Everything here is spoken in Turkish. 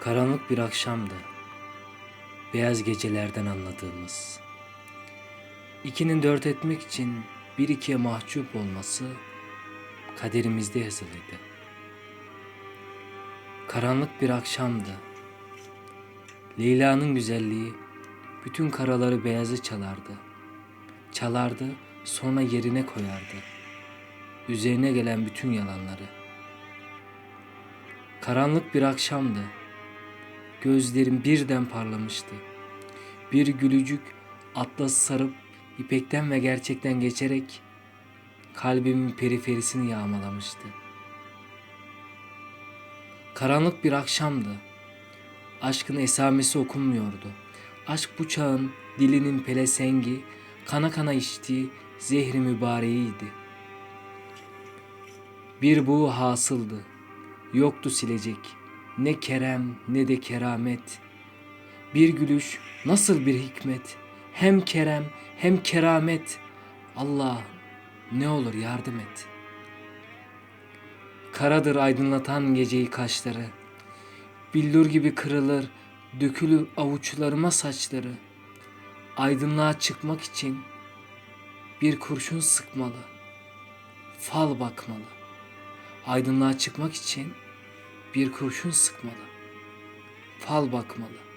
Karanlık bir akşamdı. Beyaz gecelerden anladığımız. İkinin dört etmek için bir ikiye mahcup olması kaderimizde yazılıydı. Karanlık bir akşamdı. Leyla'nın güzelliği bütün karaları beyazı çalardı. Çalardı sonra yerine koyardı. Üzerine gelen bütün yalanları. Karanlık bir akşamdı. Gözlerim birden parlamıştı. Bir gülücük atlas sarıp ipekten ve gerçekten geçerek kalbimin periferisini yağmalamıştı. Karanlık bir akşamdı. Aşkın esamesi okunmuyordu. Aşk bu çağın dilinin pelesengi, kana kana içtiği zehri mübareğiydi. Bir bu hasıldı. Yoktu silecek. Ne kerem ne de keramet. Bir gülüş nasıl bir hikmet. Hem kerem hem keramet. Allah ne olur yardım et. Karadır aydınlatan geceyi kaşları. Billur gibi kırılır, dökülür avuçlarıma saçları. Aydınlığa çıkmak için bir kurşun sıkmalı. Fal bakmalı. Aydınlığa çıkmak için bir kurşun sıkmalı. Fal bakmalı.